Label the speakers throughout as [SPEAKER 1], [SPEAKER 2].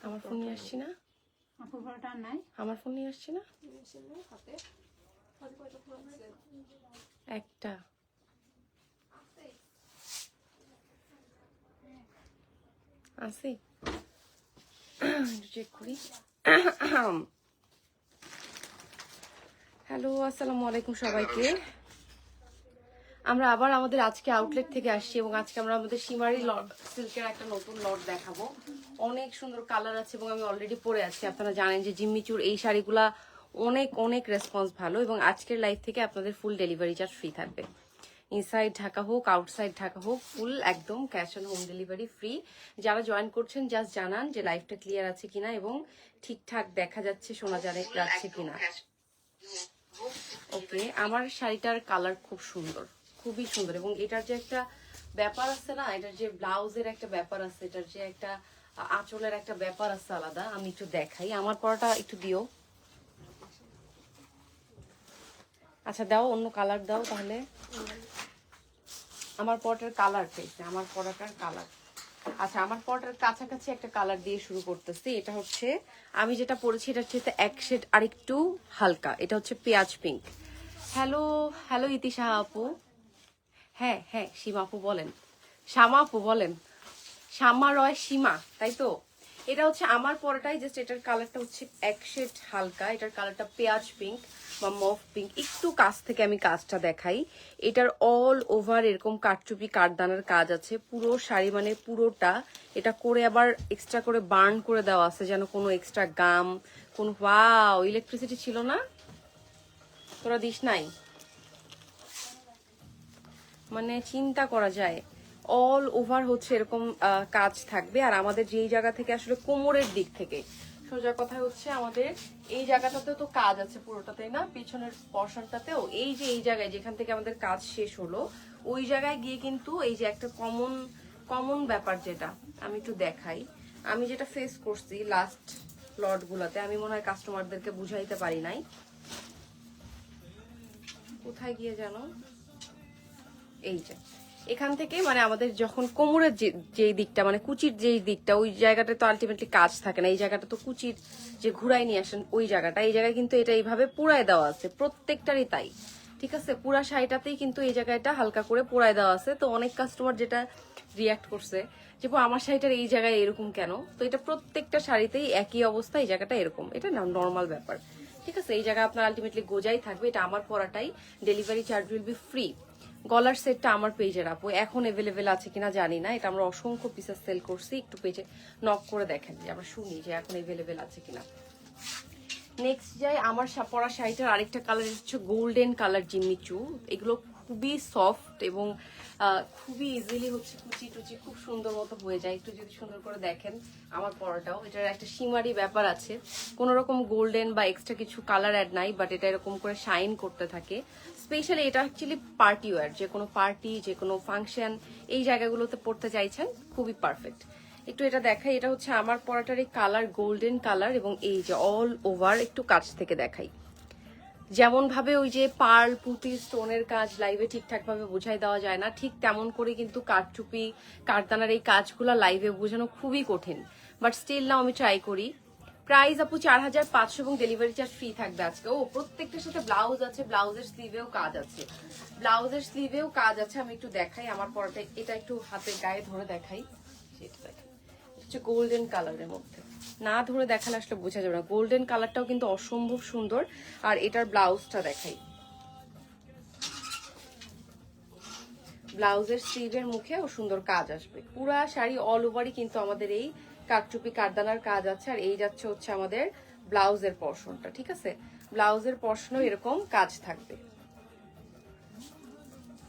[SPEAKER 1] আমার ফোন নিয়ে আসছি না?
[SPEAKER 2] আপুর আর নাই।
[SPEAKER 1] আমার ফোন নিয়ে আসছি না? একটা। আছে? চেক করি। হ্যালো আসসালামু আলাইকুম সবাইকে। আমরা আবার আমাদের আজকে আউটলেট থেকে আসছি এবং আজকে আমরা আমাদের সীমারি সিল্কের একটা নতুন লট দেখাবো। অনেক সুন্দর কালার আছে এবং আমি অলরেডি পরে আছি। আপনারা জানেন যে জিম্মিচুর এই শাড়িগুলা অনেক অনেক রেসপন্স ভালো এবং আজকের লাইফ থেকে আপনাদের ফুল ডেলিভারি চার্জ ফ্রি থাকবে। ইনসাইড ঢাকা হোক আউটসাইড ঢাকা হোক ফুল একদম cash on home delivery free যারা জয়েন করছেন জাস্ট জানান যে লাইফটা ক্লিয়ার আছে কিনা এবং ঠিকঠাক দেখা যাচ্ছে শোনা যাচ্ছে যাচ্ছে কিনা। ওকে আমার শাড়িটার কালার খুব সুন্দর। খুবই সুন্দর এবং এটার যে একটা ব্যাপার আছে না, এটার যে ব্লাউজের একটা ব্যাপার আছে, এটার যে একটা আঁচলের একটা ব্যাপার আছে আলাদা, আমি একটু দেখাই। আমার পরাটা একটু দিও। আচ্ছা দাও, অন্য কালার দাও তাহলে। আমার পরটার কালার পেয়েছে, আমার পরাটার কালার। আচ্ছা আমার পরটার কাছাকাছি একটা কালার দিয়ে শুরু করতেছি। এটা হচ্ছে, আমি যেটা পরেছি, এটা হচ্ছে এক শেড আরেকটু হালকা। এটা হচ্ছে পেঁয়াজ পিঙ্ক। হ্যালো হ্যালো ইতিশা আপু। হ্যাঁ হ্যাঁ সীমা আপু বলেন। শ্যামা আপু বলেন, শ্যামা রয় সীমা তাই তো? এটা হচ্ছে আমার পরাটাই জাস্ট এটার কালারটা হচ্ছে এক শেড হালকা, এটার কালারটা পেঁয়াজ পিঙ্ক বা মফ পিঙ্ক একটু কাছ থেকে আমি কাজটা দেখাই। এটার অল ওভার এরকম কাটচুপি কাঠদানার কাজ আছে। পুরো শাড়ি মানে পুরোটা, এটা করে আবার এক্সট্রা করে বার্ন করে দেওয়া আছে, যেন কোনো এক্সট্রা গাম কোনো ওয়াও ইলেকট্রিসিটি ছিল না? তোরা দিস নাই? মানে চিন্তা করা যায়। অল ওভার হচ্ছে এরকম কাজ থাকবে। আর আমাদের যেই জায়গা থেকে আসলে কোমরের দিক থেকে, সোজা কথা হচ্ছে আমাদের এই জায়গাটাতেও তো কাজ আছে পুরোটা, তাই না? পিছনের পর্শনটাতেও এই যে এই জায়গায়, যেখান থেকে আমাদের কাজ শেষ হলো, ওই জায়গায় গিয়ে কিন্তু এই যে একটা কমন কমন ব্যাপার যেটা, আমি একটু দেখাই। আমি যেটা ফেস করছি লাস্ট লট গুলাতে, আমি মনে হয় কাস্টমারদেরকে বুঝাইতে পারি নাই। কোথায় গিয়ে জানো? এই যে। এখান থেকে মানে আমাদের যখন কোমরের যে দিকটা মানে কুচির যেই দিকটা ওই জায়গাটা তো আলটিমেটলি কাজ থাকে না। এই জায়গাটা তো কুচির যে ঘুরাই নিয়ে আসেন ওই জায়গাটা। এই জায়গায় কিন্তু এটা এইভাবে পুরায় দেওয়া আছে। প্রত্যেকটারই তাই। ঠিক আছে? পুরা শাড়িটাতেই কিন্তু এই জায়গাটা হালকা করে পুরায় দেওয়া আছে। তো অনেক কাস্টমার যেটা রিয়াক্ট করছে যে "আপু, আমার শাড়িটার এই জায়গায় এরকম কেন? তো এটা প্রত্যেকটা শাড়িতেই একই অবস্থা এই জায়গাটা এরকম। এটা নর্মাল ব্যাপার। ঠিক আছে? এই জায়গায় আপনার আলটিমেটলি গোজাই থাকবে। এটা আমার পরাটাই। Delivery charge will be free গলার সেটটা আমার পেজের আপু। এখন এভেলেবেল আছে কিনা জানি না। এটা আমরা অসংখ্য পিসেস সেল করছি। একটু পেজে নক করে দেখেন যে আমরা শুনি যে এখন এভেলেবেল আছে কিনা। নেক্সট যাই, আমার পরা শাড়িটার আরেকটা কালার হচ্ছে গোল্ডেন কালার জিম্মিচু এগুলো খুবই সফট এবং খুবই ইজিলি হচ্ছে কুচি টুচি, খুব সুন্দর মতো হয়ে যায়। একটু যদি সুন্দর করে দেখেন আমার পরাটাও। এটার একটা সীমারি ব্যাপার আছে। কোনো রকম গোল্ডেন বা এক্সট্রা কিছু কালার অ্যাড নাই বাট এটা এরকম করে শাইন করতে থাকে। স্পেশালি এটা অ্যাকচুয়ালি পার্টি ওয়ার যে কোনো পার্টি যে কোনো ফাংশন এই জায়গাগুলোতে পড়তে চাইছেন, খুবই পারফেক্ট একটু এটা দেখাই, এটা হচ্ছে আমার পরাটার এই কালার গোল্ডেন কালার এবং এই যে অল ওভার একটু কাছ থেকে দেখাই। যেমন ভাবে ওই যে পার্ল, পুঁতি স্টোনের কাজ লাইভে ঠিকঠাক ভাবে বোঝাই দেওয়া যায় না, ঠিক তেমন করে কিন্তু কাঠচুপি, কাঠদানার এই কাজগুলো লাইভে বোঝানো খুবই কঠিন। বাট স্টিল নাও আমি ট্রাই করি। প্রাইস আপু চার হাজার পাঁচশো এবং ডেলিভারি চার্জ ফ্রি থাকবে আজকে। ও, প্রত্যেকটার সাথে ব্লাউজ আছে ব্লাউজের স্লিভেও কাজ আছে। ব্লাউজের স্লিভেও কাজ আছে, আমি একটু দেখাই আমার পরটা, এটা একটু হাতে গায়ে ধরে দেখাই। সেটা দেখাই হচ্ছে গোল্ডেন কালারের মধ্যে। না ধরে দেখালে আসলে বোঝা যাবে না। গোল্ডেন কালারটাও কিন্তু অসম্ভব সুন্দর। আর এটার ব্লাউজটা দেখাই। ব্লাউজের স্লিভের মুখে ও সুন্দর কাজ আসবে। পুরা শাড়ি অল ওভারই কিন্তু আমাদের এই কাঠচুপি, কারদানার কাজ আছে আর এই যাচ্ছে হচ্ছে আমাদের ব্লাউজের পর্শনটা ঠিক আছে? ব্লাউজের পর্শনও এরকম কাজ থাকবে।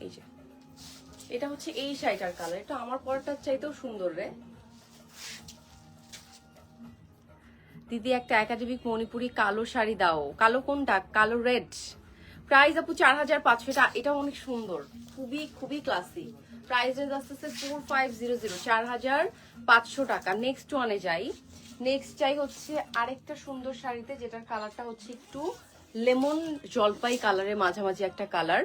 [SPEAKER 1] এই যে। এটা হচ্ছে এই শাড়িটার কালার এটা আমার পরটার চাইতেও সুন্দর রে। দিদি, একটা একাডেমিক মণিপুরি কালো শাড়ি দাও। কালো কোনটা? কালো রেড প্রাইস আপু চার হাজার পাঁচশো। এটা এটা অনেক সুন্দর। খুবই খুবই ক্লাসি প্রাইস রেঞ্জ আসতেছে ফোর ফাইভ জিরো জিরো চার হাজার পাঁচশো টাকা। নেক্সট ওয়ানে যাই। নেক্সট চাই হচ্ছে আরেকটা সুন্দর শাড়িতে, যেটার কালারটা হচ্ছে একটু লেমন জলপাই কালারের মাঝামাঝি একটা কালার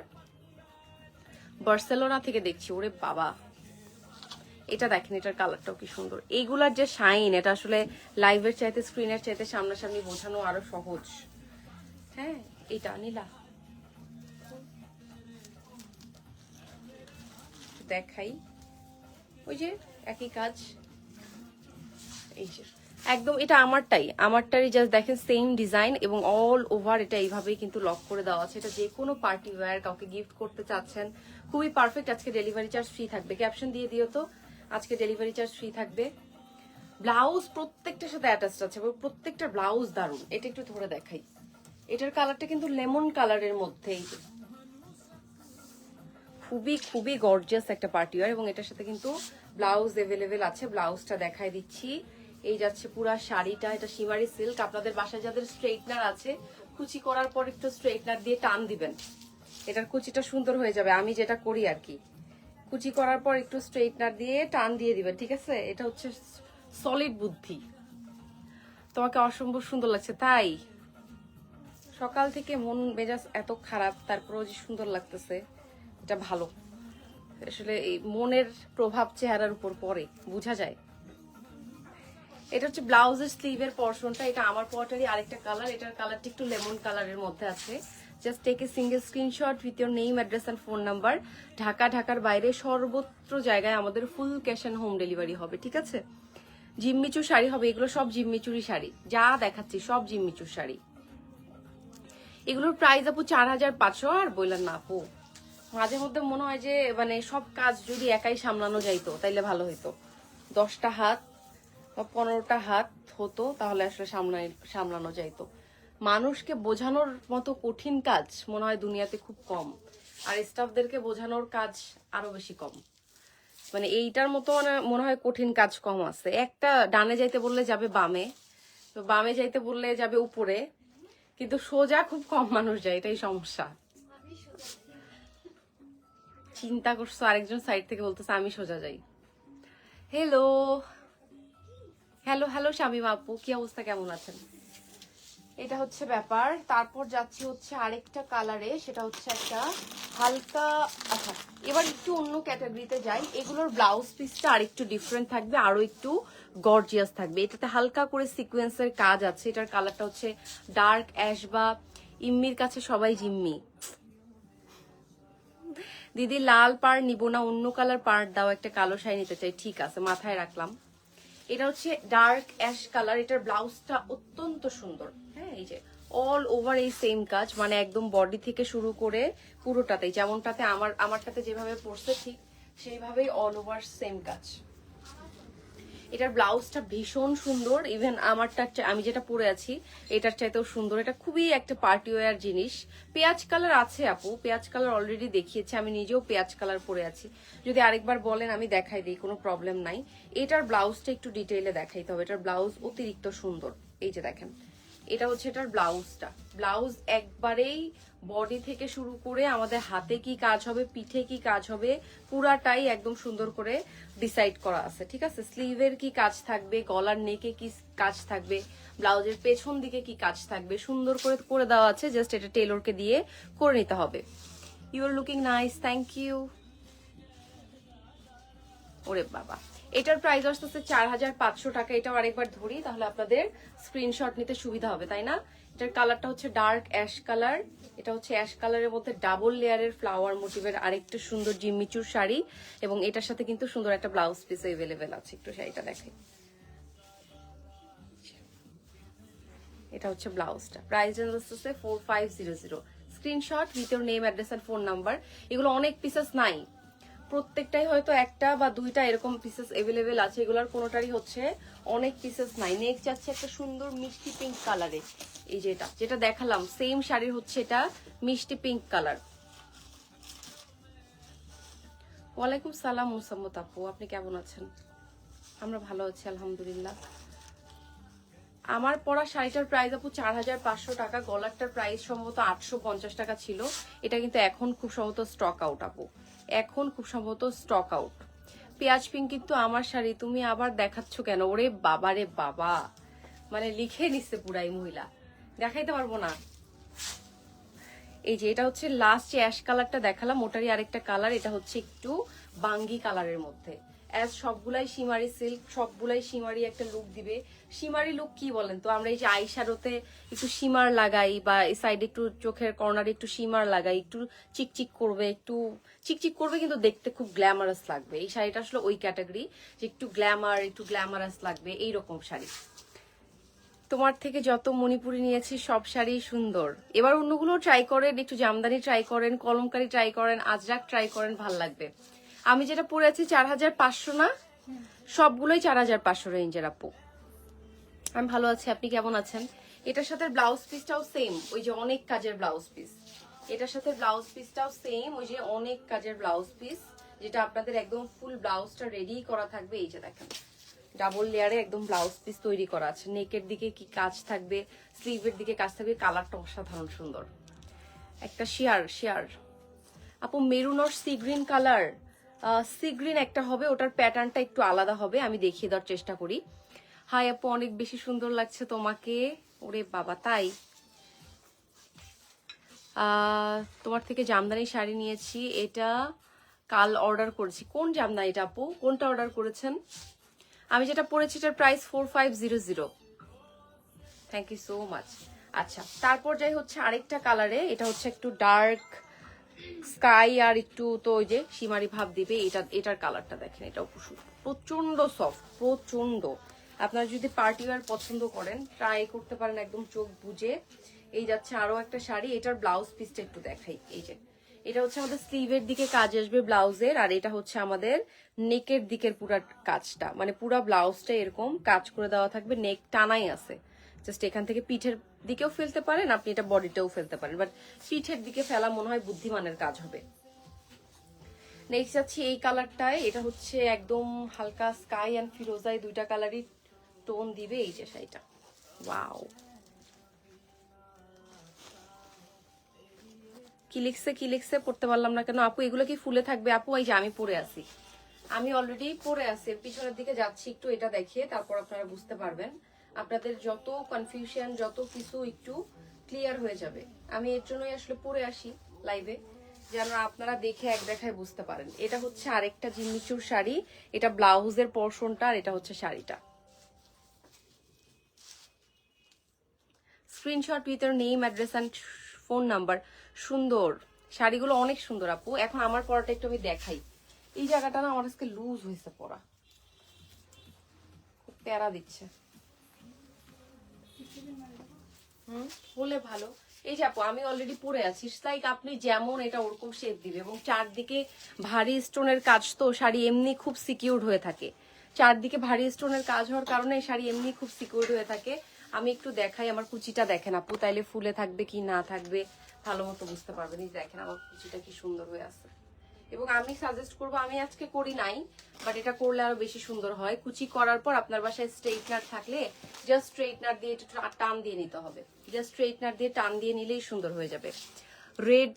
[SPEAKER 1] বার্সেলোনা থেকে দেখছি, ওরে বাবা। এটা দেখেন, এটার কালারটাও কি সুন্দর। এইগুলার যে শাইন এটা আসলে লাইভের চাইতে স্ক্রিনের চাইতে সামনাসামনি বোঝানো আরও সহজ। হ্যাঁ এটা, নীলা। দেখাই। ওই যে একই কাজ। এই যে। একদম এটা আমারটাই। আমারটারই জাস্ট দেখেন সেম ডিজাইন এবং অল ওভার এটা এইভাবেই কিন্তু লক করে দেওয়া আছে। এটা যে কোনো পার্টি ওয়্যার কাউকে গিফট করতে চাচ্ছেন, খুবই পারফেক্ট আজকে ডেলিভারি চার্জ ফ্রি থাকবে। ক্যাপশন দিয়ে দিও তো, আজকে ডেলিভারি চার্জ ফ্রি থাকবে। ব্লাউজ প্রত্যেকটার সাথে অ্যাটাচড আছে প্রত্যেকটা ব্লাউজ দারুণ এটা একটু ধরে দেখাই। এটার কালারটা কিন্তু লেমন কালারের মধ্যে এই যে। খুবই খুবই গর্জিয়াস একটা পার্টি ওয়্যার এবং এটার সাথে কিন্তু ব্লাউজ এভেলেবেল আছে। ব্লাউজটা দেখাই দিচ্ছি। এই যাচ্ছে পুরা শাড়িটা, এটা শিমারি সিল্ক আপনাদের বাসায় যাদের স্ট্রেটনার আছে, কুচি করার পর একটু স্ট্রেটনার দিয়ে টান দিবেন। এটার কুচিটা সুন্দর হয়ে যাবে। আমি যেটা করি আর কি। কুচি করার পর একটু স্ট্রেটনার দিয়ে টান দিয়ে দিবেন, ঠিক আছে? এটা হচ্ছে সলিড বুদ্ধি। তোমাকে অসম্ভব সুন্দর লাগছে, তাই? সকাল থেকে মন মেজাজ এত খারাপ, তারপরেও যে সুন্দর লাগতেছে। এটা ভালো। আসলে এই মনের প্রভাব চেহারার উপর পড়ে, বোঝা যায়। এটা হচ্ছে ব্লাউজের স্লিভের পর্শনটা এটা আমার পটারই আরেকটা কালার এটার কালারটা একটু লেমন কালারের মধ্যে আছে। Just take a single screenshot with your name address and phone number Dhaka, ঢাকার বাইরে সর্বত্র জায়গায় আমাদের full cash and home delivery হবে, ঠিক আছে? জিম্মিচুর শাড়ি হবে, এগুলো সব জিম্মিচুরি শাড়ি। যা দেখাচ্ছি, সব জিম্মিচুর শাড়ি। এগুলোর প্রাইস আপু চার হাজার পাঁচশো আর বললেন না, আপু। মাঝে মধ্যে মনে হয় যে মানে সব কাজ যদি একাই সামলানো যাইতো, তাইলে ভালো হইতো। দশটা হাত বা পনেরোটা হাত হতো, তাহলে আসলে সামলাই, সামলানো যাইতো। মানুষকে বোঝানোর মতো কঠিন কাজ মনে হয় দুনিয়াতে খুব কম। আর স্টাফদেরকে বোঝানোর কাজ আরও বেশি কম। মানে এইটার মতো মানে মনে হয় কঠিন কাজ কম আছে। একটা ডানে যাইতে বললে যাবে বামে বামে যাইতে বললে যাবে উপরে। কিন্তু সোজা খুব কম মানুষ যায়, এটাই সমস্যা। চিন্তা করছ, আরেকজন সাইড থেকে বলতেছে, আমি সোজা যাই। হ্যালো হ্যালো হ্যালো শামিম আপু, কি অবস্থা, কেমন আছেন? এটা হচ্ছে ব্যাপার। তারপর যাচ্ছি হচ্ছে আরেকটা কালারে সেটা হচ্ছে একটা হালকা আচ্ছা এবার একটু অন্য ক্যাটাগরিতে যাই। এগুলোর ব্লাউজ পিসটা আরেকটু ডিফারেন্ট থাকবে, আরও একটু গর্জিয়াস থাকবে। এটাতে হালকা করে সিকোয়েন্সের কাজ আছে। এটার কালারটা হচ্ছে ডার্ক অ্যাশ বা ইম্মির কাছে সবাই জিম্মি। দিদি লাল পার নিব না, অন্য কালার পার দাও, একটা কালো শাড়ি নিতে চাই। ঠিক আছে, মাথায় রাখলাম। এটা হচ্ছে ডার্ক অ্যাশ কালার এটার ব্লাউজটা অত্যন্ত সুন্দর। হ্যাঁ এই যে অল ওভার এই সেম কাজ মানে একদম বডি থেকে শুরু করে পুরোটাতে যেমনটাতে আমার, আমারটাতে যেভাবে পড়ছে ঠিক সেইভাবেই অল ওভার সেম কাজ। এটার ব্লাউজটা ভীষণ সুন্দর। ইভেন আমারটা আমি যেটা পরে আছি, এটার চাইতেও সুন্দর। এটা খুবই একটা পার্টি ওয়ার জিনিস। পেঁয়াজ কালার আছে আপু, পেঁয়াজ কালার অলরেডি দেখিয়েছি। আমি নিজেও পেঁয়াজ কালার পরে আছি। যদি আরেকবার বলেন, আমি দেখাই দিই, কোনো প্রবলেম নাই। এটার ব্লাউজটা একটু ডিটেইলে দেখাইতে হবে। এটার ব্লাউজ অতিরিক্ত সুন্দর। এই যে দেখেন, এটা হচ্ছে এটার ব্লাউজটা। ব্লাউজ একবারেই বডি থেকে শুরু করে আমাদের হাতে কি কাজ হবে, পিঠে কি কাজ হবে, পুরাটাই একদম সুন্দর করে ডিসাইড করা আছে, ঠিক আছে? স্লিভের কি কাজ থাকবে, গলার নেকে কি কাজ থাকবে, ব্লাউজের পেছন দিকে কি কাজ থাকবে, সুন্দর করে করে দেওয়া আছে জাস্ট এটা টেলরকে দিয়ে করে নিতে হবে। You are looking nice thank you ওরে বাবা। এটার প্রাইস আসতেছে চার হাজার পাঁচশো টাকা, এটাও আরেকবার ধরি, তাহলে আপনাদের স্ক্রিনশট নিতে সুবিধা হবে, তাই না? এটার কালারটা হচ্ছে ডার্ক অ্যাশ কালার। এটা হচ্ছে অ্যাশ কালারের মধ্যে ডাবল লেয়ারের ফ্লাওয়ার মোটিভের আরেকটা সুন্দর জিম্মিচুর শাড়ি এবং এটার সাথে কিন্তু সুন্দর একটা ব্লাউজ পিস এভেলেবেল আছে। একটু শাড়িটা দেখাই এটা হচ্ছে ব্লাউজটা। Price range four five zero zero screenshot with your name address and phone number এগুলো অনেক পিসেস নাই। প্রত্যেকটাই হয়তো একটা বা দুইটা এরকম পিসেস এভেলেবেল আছে। এগুলোর কোনোটারই হচ্ছে অনেক পিসেস নাই। নেক্সট যাচ্ছে একটা সুন্দর মিষ্টি পিঙ্ক কালারে এই যেটা যেটা দেখালাম সেম শাড়ির হচ্ছে এটা মিষ্টি পিঙ্ক কালার ওয়ালাইকুম সালাম মুসাম্মত আপু, আপনি কেমন আছেন? আমরা ভালো আছি, আলহামদুলিল্লাহ। আমার পরা শাড়িটার প্রাইস আপু চার হাজার পাঁচশো টাকা, গলারটার প্রাইস সম্ভবত আটশো পঞ্চাশ টাকা ছিল। এটা কিন্তু এখন খুব সম্ভবত স্টক আউট আপু। এখন খুব সম্ভবত স্টক আউট পেঁয়াজ পিঙ্ক কিন্তু আমার শাড়ি, তুমি আবার দেখাচ্ছ কেন? ওরে বাবা রে বাবা। মানে লিখে নিচ্ছে পুরাই মহিলা। দেখাইতে পারব না। এই যে, এটা হচ্ছে লাস্ট অ্যাশ কালারটা দেখালাম, ওটারই আরেকটা কালার এটা হচ্ছে একটু বাঙ্গি কালারের মধ্যে। অ্যাজ সবগুলাই সীমারি সিল্ক সবগুলাই সীমারি একটা লুক দিবে। সীমারি লুক কি বলেন? তো আমরা এই যে আইশ্যাডোতে একটু সীমার লাগাই বা এই সাইডে একটু চোখের কর্নারে একটু সীমার লাগাই একটু চিকচিক করবে একটু চিকচিক করবে কিন্তু দেখতে খুব গ্ল্যামারাস লাগবে। এই শাড়িটা আসলে ওই ক্যাটাগরি যে একটু গ্ল্যামার একটু গ্ল্যামারাস লাগবে এই রকম শাড়ি। তোমার থেকে যত মণিপুরি নিয়েছি সব শাড়ি সুন্দর। এবার অন্যগুলো ট্রাই করেন একটু জামদানি ট্রাই করেন কলমকারি ট্রাই করেন আজরাক ট্রাই করেন ভালো লাগবে। আমি যেটা পরে আছি চার হাজার পাঁচশো না? সবগুলোই চার হাজার পাঁচশো রেঞ্জের আপু। আমি ভালো আছি, আপনি কেমন আছেন? এটার সাথে ব্লাউজ পিসটাও সেম ওই যে অনেক কাজের ব্লাউজ পিস এটার সাথে ব্লাউজ পিসটাও সেম ওই যে অনেক কাজের ব্লাউজ পিস যেটা আপনাদের একদম ফুল ব্লাউজটা রেডি করা থাকবে। এই যে দেখেন ডাবল লেয়ারে একদম ব্লাউজ পিস তৈরি করা আছে। নেকের দিকে কি কাজ থাকবে স্লিভের দিকে কাজ থাকবে কালারটা অসাধারণ সুন্দর। একটা শেয়ার শেয়ার আপু মেরুন আর sea green colour sea green একটা হবে, ওটার প্যাটার্নটা একটু আলাদা হবে, আমি দেখিয়ে দেওয়ার চেষ্টা করি। হাই আপু, অনেক বেশি সুন্দর লাগছে তোমাকে। ওরে বাবা, তাই? তোমার থেকে জামদানি শাড়ি নিয়েছি। এটা কাল অর্ডার করেছি। কোন জামদানিটা আপু? কোনটা অর্ডার করেছেন? আমি যেটা পড়েছি এটার price four five zero zero thank you so much আচ্ছা তারপর যাই হচ্ছে আরেকটা কালারে এটা হচ্ছে একটু ডার্ক স্কাই আর একটু তো ওই যে সীমারি ভাব দিবে। এটা, এটার কালারটা দেখেন এটাও প্রচণ্ড সফট প্রচণ্ড আপনারা যদি পার্টি ওয়ার পছন্দ করেন ট্রাই করতে পারেন একদম চোখ বুঝে এই যাচ্ছে আরও একটা শাড়ি, এটার ব্লাউজ পিসটা একটু দেখাই। এই যে, এটা হচ্ছে আমাদের স্লিভের দিকে কাজ আসবে ব্লাউজের আর এটা হচ্ছে আমাদের নেকের দিকের পুরা কাজটা। মানে পুরা ব্লাউজটা এরকম কাজ করে দেওয়া থাকবে নেক টানাই আছে। জাস্ট এখান থেকে পিঠের দিকেও ফেলতে পারেন, আপনি এটা বডিটাও ফেলতে পারেন। বাট পিঠের দিকে ফেলা মনে হয় বুদ্ধিমানের কাজ হবে। নেক্সট যাচ্ছি এই কালারটায় এটা হচ্ছে একদম হালকা স্কাই অ্যান্ড ফিরোজাই দুইটা কালারই টোন দিবে এই যে শাড়িটা। ওয়াও। কি লিখছে কি লিখছে পড়তে পারলাম না কেন? আপু, এগুলো কি ফুলে থাকবে? আপু, এই যে আমি পরে আছি। আমি অলরেডি পরে আছি। পিছনের দিকে যাচ্ছি, একটু এটা দেখিয়ে, তারপর আপনারা বুঝতে পারবেন। আপনাদের যত কনফিউশন যত কিছু একটু ক্লিয়ার হয়ে যাবে। আমি এর জন্যই আসলে পরে আসি লাইভে যেন আপনারা দেখে এক দেখায় বুঝতে পারেন। এটা হচ্ছে আরেকটা জিম্মিচুর শাড়ি। এটা ব্লাউজের পোর্শনটা আর এটা হচ্ছে শাড়িটা। Screenshot with your name address and phone number সুন্দর। শাড়িগুলো অনেক সুন্দর, আপু। এখন আমার পরাটা একটু আমি দেখাই। এই জায়গাটা না আমার আজকে লুজ হয়েছে পরা। খুব প্যারা দিচ্ছে। হুম? হলে ভালো। এই যে আপু, আমি অলরেডি পরে আছি। লাইক আপনি যেমন এটা ওরকম শেপ দিবে। এবং চারদিকে ভারী স্টোনের কাজ তো শাড়ি এমনি খুব সিকিউরড হয়ে থাকে। চারদিকে ভারী স্টোনের কাজ হওয়ার কারণে শাড়ি এমনি খুব সিকিউরড হয়ে থাকে। আমি একটু দেখাই, আমার কুচিটা দেখেন আপু, তাইলে ফুলে থাকবে কি না থাকবে, ভালো মতো বুঝতে পারবেন। এই দেখেন আমার কুচিটা কি সুন্দর হয়ে আছে। এবং আমি সাজেস্ট করব, আমি আজকে করি নাই বাট এটা করলে আরও বেশি সুন্দর হয়। কুচি করার পর আপনার বাসায় স্ট্রেটনার থাকলে জাস্ট স্ট্রেটনার দিয়ে একটু টান দিয়ে নিতে হবে। জাস্ট স্ট্রেটনার দিয়ে টান দিয়ে নিলেই সুন্দর হয়ে যাবে। রেড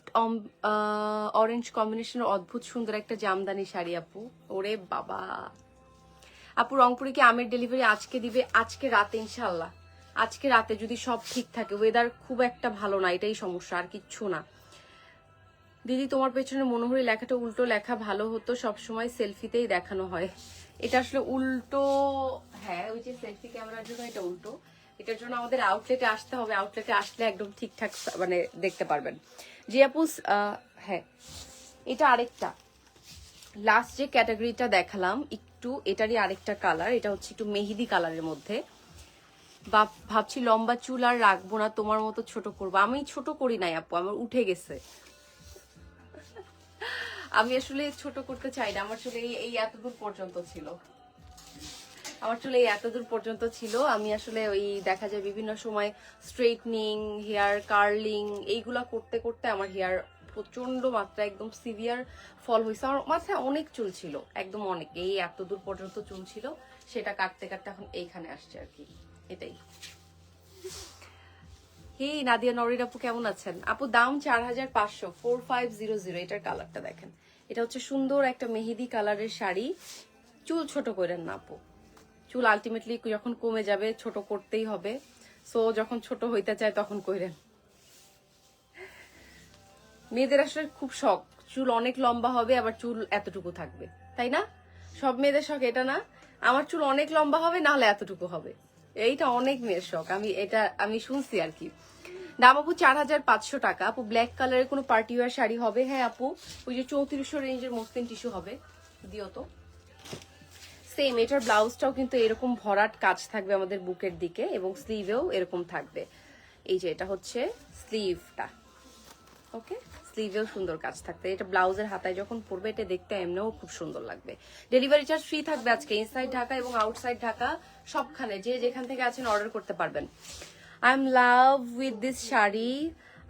[SPEAKER 1] অরেঞ্জ কম্বিনেশনের অদ্ভুত সুন্দর একটা জামদানি শাড়ি আপু। ওরে বাবা। আপু রংপুরে কি আমের ডেলিভারি আজকে দিবে? আজকে রাতে ইনশাল্লাহ আজকে রাতে যদি সব ঠিক থাকে ওয়েদার খুব একটা ভালো না, এটাই সমস্যা, আর কিচ্ছু না। দিদি, তোমার পেছনে মনোহরি লেখাটা, উল্টো লেখা ভালো হতো, সব সময় সেলফিতেই দেখানো হয়। এটা আসলে উল্টো হ্যাঁ ওই যে সেলফি ক্যামেরার জন্য এটা উল্টো। এটার জন্য আমাদের আউটলেটে আসতে হবে আউটলেটে আসলে একদম ঠিকঠাক মানে দেখতে পারবেন। জি আপুস হ্যাঁ এটা আরেকটা। লাস্ট যে ক্যাটাগরিটা দেখালাম, একটু এটারই আরেকটা কালার এটা হচ্ছে একটু মেহেদি কালারের মধ্যে। ভাবছি লম্বা চুল আর রাখব না, তোমার মতো ছোট করব। আমি ছোট করি নাই, আপু, আমার উঠে গেছে। আমি আসলে ছোট করতে চাই না, আমার চুলে এই- এতদূর পর্যন্ত ছিল। আমার চুলে এই এতদূর পর্যন্ত ছিল, আমি আসলে ওই দেখা যায় বিভিন্ন সময় স্ট্রেটনিং হেয়ার কার্লিং, এইগুলা করতে করতে আমার হেয়ার প্রচণ্ড মাত্রা একদম সিভিয়ার ফল হয়েছে আমার মাথায় অনেক চুল ছিল, একদম অনেক। এই এতদূর পর্যন্ত চুল ছিল, সেটা কাটতে কাটতে এখন এইখানে আসছে আর কি। এটাই। হে, নাদিয়া নরিন আপু কেমন আছেন? আপু দাম চার হাজার পাঁচশো ফোর ফাইভ জিরো জিরো এটার কালারটা দেখেন। এটা হচ্ছে সুন্দর একটা মেহেদি কালারের শাড়ি। চুল ছোট করেন না আপু। চুল আলটিমেটলি যখন কমে যাবে, ছোট করতেই হবে। সো যখন ছোট হইতে চায় তখন কইরেন। মেয়েদের আসলে খুব শখ। চুল অনেক লম্বা হবে, আবার চুল এতটুকু থাকবে। তাই না? সব মেয়েদের শখ এটা না। আমার চুল অনেক লম্বা হবে না হলে এতটুকু হবে। এইটা অনেক মেয়ের শখ। আমি এটা, আমি শুনছি আর কি। দাম আপু চার হাজার পাঁচশো টাকা। আপু ব্ল্যাক কালারের কোনো পার্টি ওয়ার শাড়ি হবে? হ্যাঁ আপু। ওই যে চৌত্রিশশো রেঞ্জের মসলিন টিস্যু হবে। দিও তো। সেম এটার ব্লাউজটাও কিন্তু এরকম ভরাট কাজ থাকবে আমাদের বুকের দিকে এবং স্লিভেও এরকম থাকবে। এই যে এটা হচ্ছে স্লিভটা ওকে স্লিভেও সুন্দর কাজ থাকবে। এটা ব্লাউজের হাতায় যখন পরবে এটা দেখতে এমনিও খুব সুন্দর লাগবে। ডেলিভারি চার্জ ফ্রি থাকবে আজকে ইনসাইড ঢাকা এবং আউটসাইড ঢাকা সবখানে। যে যেখান থেকে আছেন অর্ডার করতে পারবেন। I am love with this sari.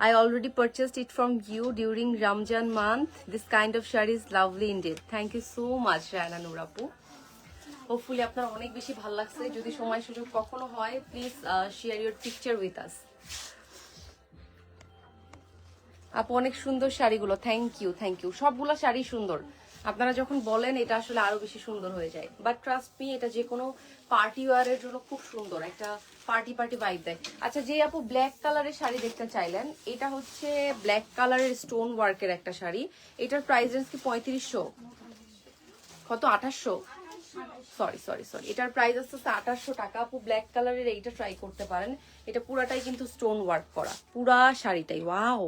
[SPEAKER 1] I already purchased it from you during Ramjan month. This kind of shari is lovely indeed. Thank you so much, Rana Nurapu. Hopefully আপনার অনেক বেশি ভালো লাগছে। যদি সময় সুযোগ কখনো হয় please share your picture with us আপু, অনেক সুন্দর শাড়িগুলো। থ্যাংক ইউ থ্যাংক ইউ সবগুলো শাড়ি সুন্দর। আপনারা যখন বলেন, এটা আসলে আরও বেশি সুন্দর হয়ে যায়। বাট ট্রাস্ট মি এটা যে কোনো পার্টি ওয়ারের জন্য খুব সুন্দর। একটা পার্টি পার্টি ভাইব দেয়। আচ্ছা যে আপু ব্ল্যাক কালারের শাড়ি দেখতে চাইলেন, এটা হচ্ছে ব্ল্যাক কালারের স্টোন ওয়ার্কের একটা শাড়ি। এটার প্রাইস রেঞ্জ কি পঁয়ত্রিশশো? কত? আঠাশশো? সরি সরি সরি এটার প্রাইস আসছে আঠাশশো টাকা। আপু ব্ল্যাক কালারের এইটা ট্রাই করতে পারেন। এটা পুরাটাই কিন্তু স্টোন ওয়ার্ক করা। পুরা শাড়িটাই। ওয়াও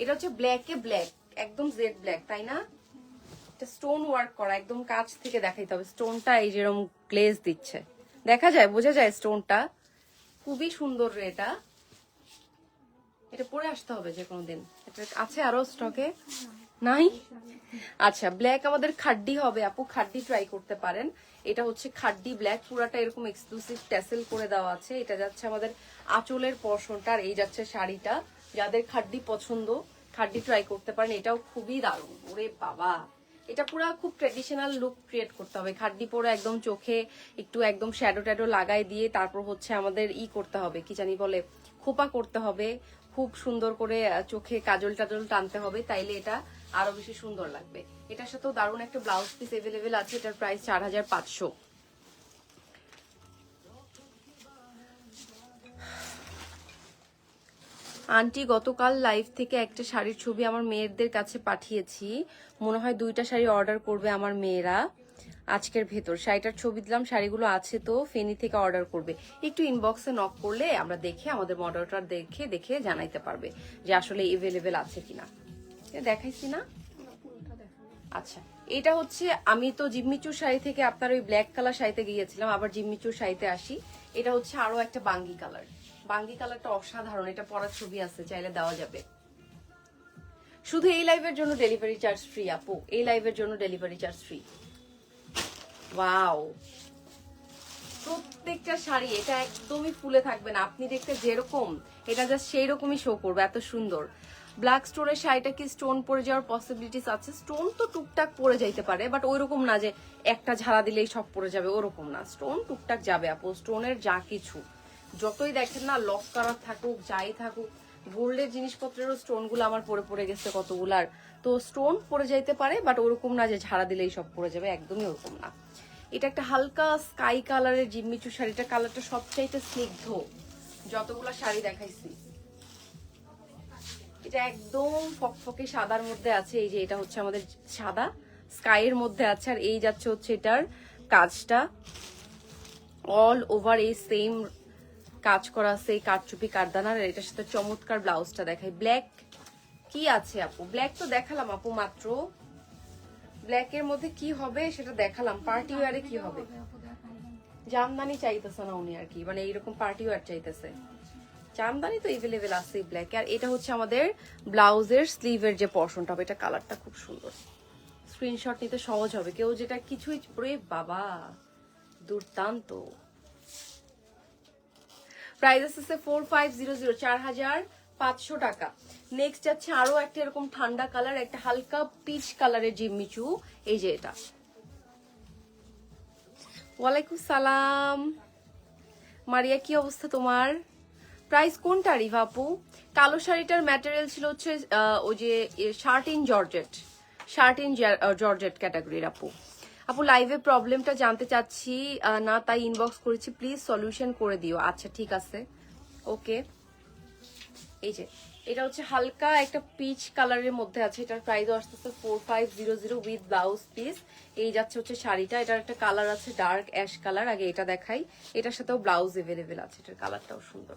[SPEAKER 1] এটা হচ্ছে ব্ল্যাকে ব্ল্যাক একদম জেড ব্ল্যাক তাই না? এটা স্টোন ওয়ার্ক করা, একদম কাছ থেকে দেখাইতে হবে। স্টোনটা এই যেরকম গ্লেজ দিচ্ছে। দেখা যায়, বোঝা যায় স্টোনটা খুবই সুন্দর রে এটা। এটা পরে আসতে হবে যে কোনো দিন। এটা আছে আরও স্টকে নাই? আচ্ছা ব্ল্যাক আমাদের খাড্ডি হবে। আপু খাড্ডি ট্রাই করতে পারেন। এটা হচ্ছে খাড্ডি ব্ল্যাক পুরাটা এরকম এক্সক্লুসিভ ট্যাসেল করে দেওয়া আছে। এটা যাচ্ছে আমাদের আঁচলের পশনটা আর এই যাচ্ছে শাড়িটা। যাদের খাড্ডি পছন্দ, খাড্ডি ট্রাই করতে পারেন, এটাও খুবই দারুণ। ওরে বাবা! এটা পুরা খুব ট্রেডিশনাল লুক ক্রিয়েট করতে হবে। খাড্ডি পরে একদম চোখে একটু একদম শ্যাডো ট্যাডো লাগাই দিয়ে তারপর হচ্ছে আমাদের ই করতে হবে। কি জানি বলে? খোপা করতে হবে। খুব সুন্দর করে চোখে কাজল টাজল টানতে হবে। তাইলে এটা আরও বেশি সুন্দর লাগবে। এটার সাথেও দারুণ একটা ব্লাউজ পিস এভেলেবেল আছে। এটার প্রাইস চার হাজার পাঁচশো। আন্টি, গতকাল লাইভ থেকে একটা শাড়ির ছবি আমার মেয়েদের কাছে পাঠিয়েছি। মনে হয় দুইটা শাড়ি অর্ডার করবে আমার মেয়েরা আজকের ভেতর। শাড়িটার ছবি দিলাম, শাড়িগুলো আছে তো, ফেনি থেকে অর্ডার করবে। একটু ইনবক্সে নক করলে আমরা দেখে, আমাদের মডেলটার দেখে দেখে জানাইতে পারবে যে আসলে এভেলেবেল আছে কিনা। দেখাইছি না? আচ্ছা এটা হচ্ছে, আমি তো জিম্মিচুর শাড়ি থেকে আপনার ওই ব্ল্যাক কালার শাড়িতে গিয়েছিলাম, আবার জিম্মিচুর শাড়িতে আসি। এটা হচ্ছে আরও একটা বাঙ্গি কালার বাঙ্গি কালারটা অসাধারণ, এটা পরার ছবি আছে, চাইলে দেওয়া যাবে। শুধু এই লাইভের জন্য ডেলিভারি চার্জ ফ্রি আপু। এই লাইভের জন্য ডেলিভারি চার্জ ফ্রি প্রত্যেকটা শাড়ি, এটা একদমই ফুলে থাকবে না। আপনি দেখতে যেরকম, এটা জাস্ট সেই রকমই শো করবে, এত সুন্দর। ব্ল্যাক স্টোনের শাড়িটা কি স্টোন পরে যাওয়ার পসিবিলিটিস আছে? স্টোন তো টুকটাক পরে যাইতে পারে বাট ওইরকম না যে একটা ঝাড়া দিলেই সব পরে যাবে, ওরকম না। স্টোন টুকটাক যাবে, আপু। স্টোনের যা কিছু। যতই দেখেন না লক করা থাকুক, যাই থাকুক গোল্ডের জিনিসপত্রেরও স্টোনগুলো আমার পরে পড়ে গেছে কতগুলার তো স্টোন পরে যাইতে পারে বাট ওরকম না যে ঝাড়া দিলেই সব পরে যাবে, একদমই ওরকম না। এটা একটা হালকা স্কাই কালারের জিম্মিচু শাড়িটা কালারটা সবচাইতে স্নিগ্ধ। যতগুলো শাড়ি দেখাইছি, এটা একদম ফকফকে সাদার মধ্যে আছে, এই যে এটা হচ্ছে আমাদের সাদা স্কাইয়ের মধ্যে আছে, আর এই যাচ্ছে হচ্ছে এটার কাজটা। অল ওভার এই সেম কাজ করা আছে এই কারদানার, আর এটার সাথে চমৎকার ব্লাউজটা দেখাই। ব্ল্যাক কি আছে আপু? ব্ল্যাক তো দেখালাম আপু মাত্র। ব্ল্যাক এর মধ্যে কি হবে সেটা দেখালাম। পার্টি ওয়ারে কি হবে? জামদানি চাইতেছে না উনি আর কি। মানে এইরকম পার্টি ওয়ার চাইতেছে। জামদানি তো এভেলেবেল আছে ব্ল্যাক আর এটা হচ্ছে আমাদের ব্লাউজের স্লিভের যে পর্শনটা হবে, এটা কালারটা খুব সুন্দর। স্ক্রিনশট নিতে সহজ হবে। কেউ যেটা কিছুই বাবা, দুর্দান্ত। প্রাইস আসছে ফোর ফাইভ জিরো জিরো চার হাজার পাঁচশো টাকা। নেক্সট যাচ্ছে আরও একটা এরকম ঠান্ডা কালার একটা হালকা পিচ কালারের জিম্মিচু এই যে এটা। ওয়ালাইকুম সালাম। মারিয়া, কি অবস্থা তোমার? প্রাইস কোনটা রিভা আপু কালো শাড়িটার ম্যাটেরিয়াল ছিল হচ্ছে ওই যে shirt in georgette shirt in georgette ক্যাটাগরির আপু। আপু লাইভে প্রবলেমটা জানতে চাচ্ছি না, তাই ইনবক্স করেছি। প্লিজ সলিউশন করে দিও। আচ্ছা ঠিক আছে। ওকে এই যে, এটা হচ্ছে হালকা একটা পিচ কালারের মধ্যে আছে। এটার প্রাইস আসতেছে four five zero zero with blouse piece এই যাচ্ছে হচ্ছে শাড়িটা। এটার একটা কালার আছে ডার্ক অ্যাশ কালার আগে এটা দেখাই। এটার সাথেও ব্লাউজ এভেলেবেল আছে। এটার কালারটাও সুন্দর।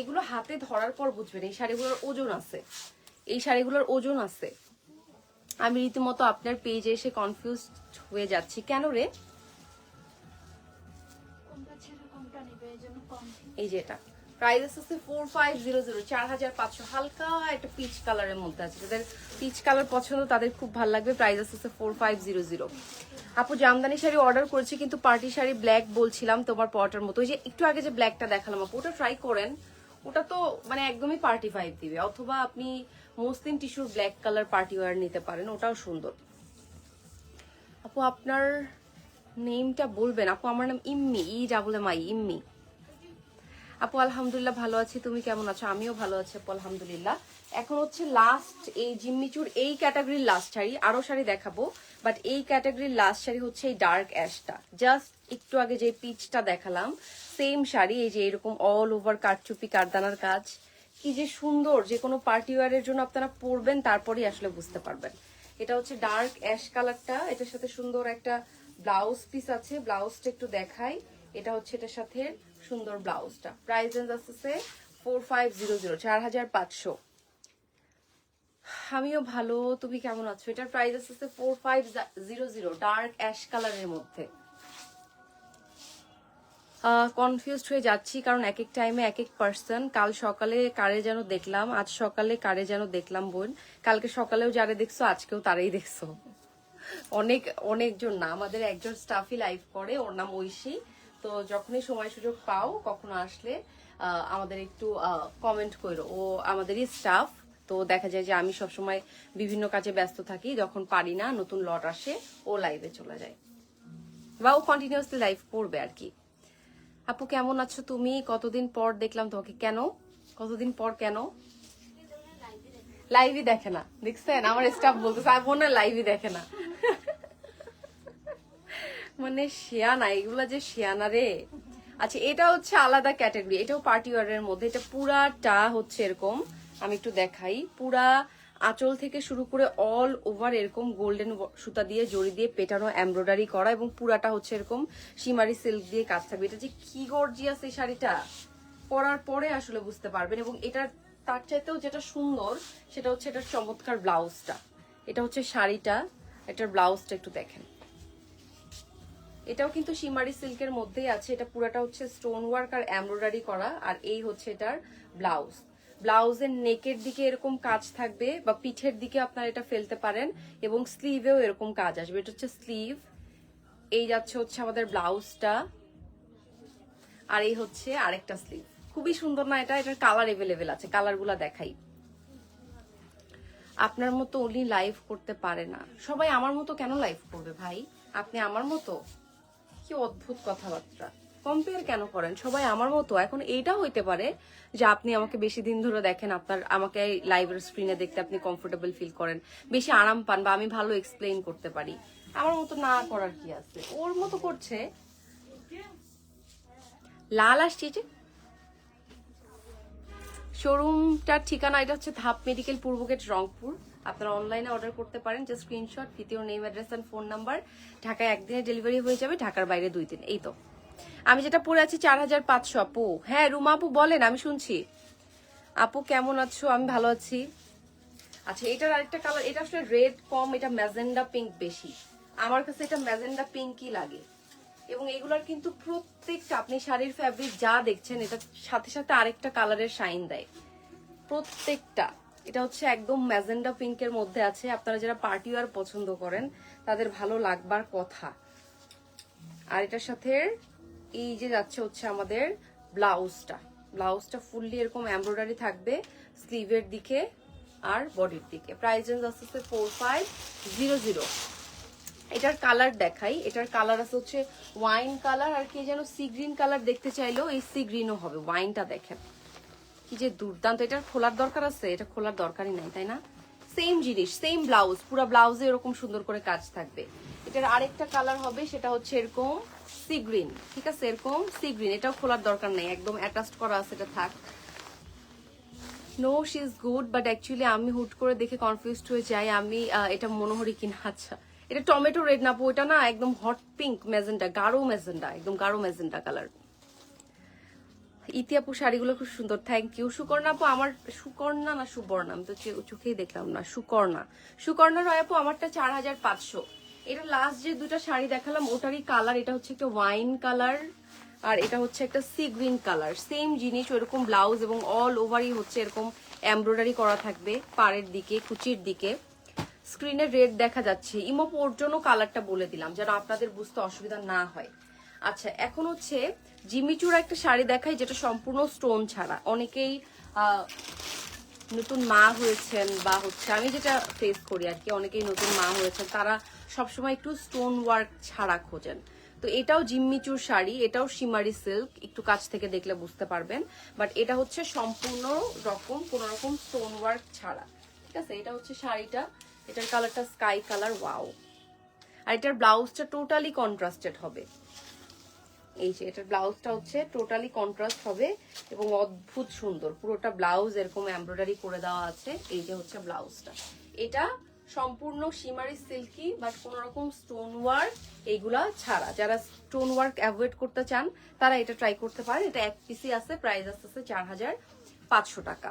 [SPEAKER 1] এগুলো হাতে ধরার পর বুঝবেন, এই শাড়িগুলোর ওজন আছে। এই শাড়িগুলোর ওজন আছে। আমি রীতিমতো আপনার পেজে এসে কনফিউজ হয়ে যাচ্ছি। কেন রে?
[SPEAKER 2] এই
[SPEAKER 1] যে এটা। প্রাইস আছে ফোর ফাইভ জিরো জিরো চার হাজার পাঁচশো। হালকা একটা পিচ কালারের মধ্যে আছে। যাদের পিচ কালার পছন্দ তাদের খুব ভালো লাগবে। প্রাইস আছে ফোর ফাইভ জিরো জিরো আপু জামদানি শাড়ি অর্ডার করেছি কিন্তু পার্টি শাড়ি ব্ল্যাক বলছিলাম তোমার পটার মতো। ওই যে একটু আগে যে ব্ল্যাকটা দেখালাম আপু ওটা ট্রাই করেন। ওটা তো মানে একদমই পার্টি ফাইভ দিবে। অথবা আপনি মসলিন টিস্যুর ব্ল্যাক কালার পার্টি ওয়ার নিতে পারেন, ওটাও সুন্দর। আপু, আপনার নেমটা বলবেন। আপু, আমার নাম Immi, E double M I, Immi. আপু, আলহামদুলিল্লাহ ভালো আছি। তুমি কেমন আছো? আমিও ভালো আছি, আপু, আলহামদুলিল্লাহ। এখন হচ্ছে লাস্ট এই জিম্মিচুর এই ক্যাটাগরির লাস্ট শাড়ি। আরও শাড়ি দেখাবো বাট এই ক্যাটাগরির লাস্ট শাড়ি হচ্ছে এই ডার্ক অ্যাশটা জাস্ট একটু আগে যে পিচটা দেখালাম সেম শাড়ি, এই যে এরকম অল ওভার কাঠচুপি, কারদানার কাজ। কি যে সুন্দর, যে কোনো পার্টি ওয়ারের জন্য আপনারা পরবেন, তারপরেই আসলে বুঝতে পারবেন। এটা হচ্ছে ডার্ক অ্যাশ কালারটা এটার সাথে সুন্দর একটা ব্লাউজ পিস আছে ব্লাউজটা একটু দেখাই। এটা হচ্ছে এটার সাথে সুন্দর ব্লাউজটা প্রাইস রেঞ্জ আসতেছে ফোর ফাইভ জিরো জিরো চার হাজার পাঁচশো। আমিও ভালো, তুমি কেমন আছো? এটার প্রাইস আসতেছে four five zero zero dark ash কালারের মধ্যে। কনফিউজড হয়ে যাচ্ছি, কারণ এক এক টাইমে এক এক পার্সন কাল সকালে কারে যেন দেখলাম, আজ সকালে কারে যেন দেখলাম বোন। কালকে সকালেও যারে দেখছ, আজকেও তারাই দেখছ। অনেক, অনেকজন না, আমাদের একজন স্টাফই লাইভ করে, ওর নাম ঐশী। তো যখনই সময় সুযোগ পাও, কখনো আসলে আমাদের একটু কমেন্ট করো। ও আমাদেরই স্টাফ তো দেখা যায় যে আমি সবসময় বিভিন্ন কাজে ব্যস্ত থাকি, যখন পারি না, নতুন লট আসে, ও লাইভে চলে যায়। বা ও কন্টিনিউয়াসলি লাইভ করবে আর কি। আপু, কেমন আছো তুমি? কতদিন পর দেখলাম তোমাকে। কেন? কতদিন পর কেন? লাইভই দেখে না, দেখছেন? আমার স্টাফ বলতেছে আমি না লাইভই দেখে না। মানে শিয়ানা, এগুলা যে শিয়ানা রে। আচ্ছা এটা হচ্ছে আলাদা ক্যাটাগরি এটাও পার্টি ওয়ারের মধ্যে, এটা পুরাটা হচ্ছে এরকম। আমি একটু দেখাই, পুরা আঁচল থেকে শুরু করে অল ওভার এরকম গোল্ডেন সুতা দিয়ে, জড়ি দিয়ে পেটানো এমব্রয়ডারি করা এবং পুরাটা হচ্ছে এরকম সিমারি সিল্ক দিয়ে কাজ থাকবে। এটা যে কি গর্জিয়াস এই শাড়িটা? পরার পরে আসলে বুঝতে পারবেন এবং এটার, তার চাইতেও যেটা সুন্দর, সেটা হচ্ছে এটার চমৎকার ব্লাউজটা এটা হচ্ছে শাড়িটা, এটার ব্লাউজটা একটু দেখেন। এটাও কিন্তু সিমারি সিল্কের মধ্যেই আছে, এটা পুরাটা হচ্ছে স্টোন ওয়ার্ক আর এমব্রয়ডারি করা, আর এই হচ্ছে এটার ব্লাউজ ব্লাউজের নেকের দিকে এরকম কাজ থাকবে বা পিঠের দিকে আপনারা এটা ফেলতে পারেন এবং স্লিভেও এরকম কাজ আসবে। এটা হচ্ছে স্লিভ এই যাচ্ছে হচ্ছে আমাদের ব্লাউজটা, আর এই হচ্ছে আরেকটা স্লিভ খুবই সুন্দর না এটা? এটার কালার এভেলেবেল আছে কালারগুলা দেখাই। আপনার মতো উনি লাইভ করতে পারে না। সবাই আমার মতো কেন লাইভ করবে ভাই? আপনি আমার মতো? কি অদ্ভুত কথাবার্তা। কম্পেয়ার কেন করেন? সবাই আমার মতো। এখন এইটা হইতে পারে যে আপনি আমাকে বেশি দিন ধরে দেখেন, আপনার, আমাকে লাইভের স্ক্রিনে দেখতে আপনি কমফোর্টেবল ফিল করেন, বেশি আরাম পান বা আমি ভালো এক্সপ্লেইন করতে পারি। আমার মতো না করার কি আছে? ওর মতো করছে। লাল আসছে যে। শোরুমটার ঠিকানা এটা হচ্ছে ধাপ মেডিকেল পূর্ব গেট রংপুর। আপনারা অনলাইনে অর্ডার করতে পারেন। যে স্ক্রিনশট দ্বিতীয় name address and phone number ঢাকায় একদিনে ডেলিভারি হয়ে যাবে, ঢাকার বাইরে দুই দিন। এই তো। আমি যেটা পরে আছি চার হাজার পাঁচশো, আপু। হ্যাঁ রুমা আপু বলেন, আমি শুনছি। আপু, কেমন আছো? আমি ভালো আছি। আচ্ছা এটার আরেকটা কালার এটা আসলে রেড কম, এটা ম্যাজেন্ডা পিঙ্ক বেশি। আমার কাছে এটা ম্যাজেন্ডা পিঙ্কই লাগে। এবং এগুলোর কিন্তু প্রত্যেকটা, আপনি শাড়ির ফ্যাব্রিক যা দেখছেন, এটার সাথে সাথে আরেকটা কালারের শাইন দেয়। প্রত্যেকটা। এটা হচ্ছে একদম ম্যাজেন্ডা পিঙ্কের মধ্যে আছে। আপনারা যারা পার্টি পছন্দ করেন, তাদের ভালো লাগবার কথা। আর এটার সাথে এই যে যাচ্ছে হচ্ছে আমাদের ব্লাউজটা। ব্লাউজটা ফুললি এরকম এমব্রয়ডারি থাকবে স্লিভের দিকে আর বডির দিকে। প্রাইস রেঞ্জ আসছে ফোর ফাইভ জিরো জিরো এটার কালার দেখাই। এটার কালার আছে হচ্ছে ওয়াইন কালার আর কি যেন সি গ্রিন কালার দেখতে চাইলেও এই সি গ্রিনও হবে। ওয়াইনটা দেখেন। কি যে দুর্দান্ত। এটার খোলার দরকার আছে? এটা খোলার দরকারই নাই, তাই না? সেম জিনিস সেম ব্লাউজ পুরো ব্লাউজে এরকম সুন্দর করে কাজ থাকবে। এটার আরেকটা কালার হবে, সেটা হচ্ছে এরকম সি গ্রিন ঠিক আছে? এরকম সি গ্রিন এটাও খোলার দরকার নেই, একদম অ্যাটাচড করা আছে, এটা থাক। No she is good but actually আমি হুট করে দেখে কনফিউজড হয়ে যাই, আমি এটা মনোহরি কিনা আচ্ছা। এটা টমেটো রেড না এটা না একদম হট পিঙ্ক মেজেন্টা গাঢ় মেজেন্টা একদম গাঢ় মেজেন্টা কালার ইতি আপু, শাড়িগুলো খুব সুন্দর থ্যাংক ইউ সুকর্ণা আপু, আমার সুকর্ণা না সুবর্ণা? আমি তো চোখেই দেখলাম না, সুকর্ণা। সুকর্ণা রয় আপু, আমারটা চার হাজার পাঁচশো। এটা লাস্ট যে দুটো শাড়ি দেখালাম, ওটারই কালার এটা হচ্ছে একটা ওয়াইন কালার আর এটা হচ্ছে একটা সি গ্রিন কালার সেম জিনিস, ওরকম ব্লাউজ এবং অল ওভারই হচ্ছে এরকম এমব্রয়ডারি করা থাকবে, পাড়ের দিকে, কুচির দিকে। স্ক্রিনে রেড দেখা যাচ্ছে। ইমো পোর জন্য কালারটা বলে দিলাম, যেন আপনাদের বুঝতে অসুবিধা না হয়। আচ্ছা এখন হচ্ছে জিমিচুর একটা শাড়ি দেখাই, যেটা সম্পূর্ণ স্টোন ছাড়া। অনেকেই নতুন মা হয়েছেন বা হচ্ছে, আমি যেটা ফেস করি আর কি, অনেকেই নতুন মা হয়েছেন, তারা সবসময় একটু স্টোন ওয়ার্ক ছাড়া খোঁজেন। তো এটাও জিম্মিচুর শাড়ি, এটাও শিমারি সিল্ক একটু কাছ থেকে দেখলে বুঝতে পারবেন। বাট এটা হচ্ছে সম্পূর্ণ রকম, কোন রকম স্টোন ওয়ার্ক ছাড়া। ঠিক আছে? এটা হচ্ছে শাড়িটা। এটার কালারটা স্কাই কালার ওয়াও আর এটার ব্লাউজটা টোটালি কন্ট্রাস্টেড হবে। এই যে, এটার ব্লাউজটা হচ্ছে টোটালি কন্ট্রাস্ট হবে এবং অদ্ভুত সুন্দর। পুরোটা ব্লাউজ এরকম এমব্রয়ডারি করে দেওয়া আছে। এই যে হচ্ছে ব্লাউজটা এটা সম্পূর্ণ সিমারি সিল্কি বাট কোন রকম স্টোন ওয়ার্ক এইগুলা ছাড়া। যারা স্টোন ওয়ার্ক অ্যাভয়েড করতে চান, তারা এটা ট্রাই করতে পারে এটা এক পিসি আছে প্রাইস আসতেছে চার হাজার পাঁচশো টাকা।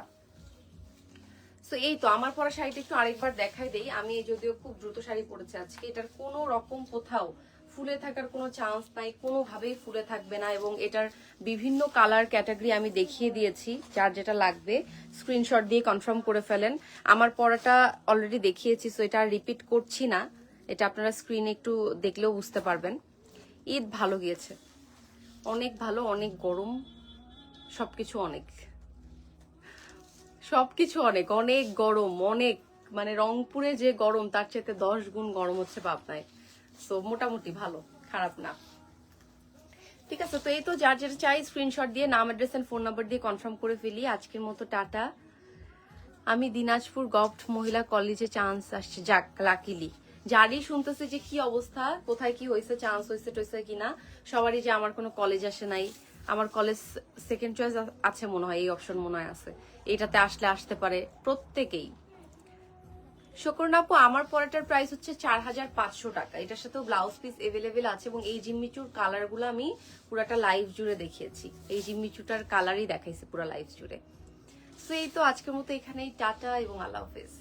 [SPEAKER 1] তো এই তো, আমার পরা শাড়িটা একটু আরেকবার দেখাই দেই। আমি যদিও খুব দ্রুত শাড়ি পরেছি আজকে, এটার কোনো রকম কোথাও ফুলে থাকার কোনো চান্স নাই, কোনোভাবেই ফুলে থাকবে না এবং এটার বিভিন্ন কালার ক্যাটাগরি আমি দেখিয়ে দিয়েছি, যার যেটা লাগবে স্ক্রিনশট দিয়ে কনফার্ম করে ফেলেন। আমার পরাটা অলরেডি দেখিয়েছি সো এটা রিপিট করছি না। এটা আপনারা স্ক্রিনে একটু দেখলেও বুঝতে পারবেন। ঈদ ভালো গিয়েছে। অনেক ভালো, অনেক গরম, সবকিছু অনেক। সবকিছু অনেক অনেক গরম, অনেক মানে রংপুরে যে গরম, তার চাইতে দশ গুণ গরম হচ্ছে পাবনায়। তো মোটামুটি ভালো, খারাপ না। ঠিক আছে, তো এই তো যার যেটা চাই স্ক্রিনশট দিয়ে, নাম অ্যাড্রেস এন্ড ফোন নাম্বার দিয়ে কনফার্ম করে ফেলি। আজকের মতো টাটা। আমি দিনাজপুর গভট মহিলা কলেজে চান্স আসছে, যাক লাকিলি যারই শুনতেছে যে কি অবস্থা, কোথায় কি হয়েছে চান্স হয়েছে, টয়েছে কিনা, সবারই যে আমার কোনো কলেজ আসে নাই। আমার কলেজ সেকেন্ড চয়েস আছে মনে হয়, এই অপশন মনে হয় আছে। এটাতে আসলে আসতে পারে প্রত্যেকেই। শকরনা আপু, আমার পরাটার প্রাইস হচ্ছে চার হাজার পাঁচশো টাকা। এটার সাথেও ব্লাউজ পিস এভেলেবেল আছে এবং এই জিম্মিচুর কালারগুলো আমি পুরাটা লাইভ জুড়ে দেখিয়েছি। এই জিম্মিচুটার কালারই দেখাইছে পুরো লাইভ জুড়ে। তো এই তো আজকের মতো এখানেই, টাটা এবং আল্লাহ হাফেজ।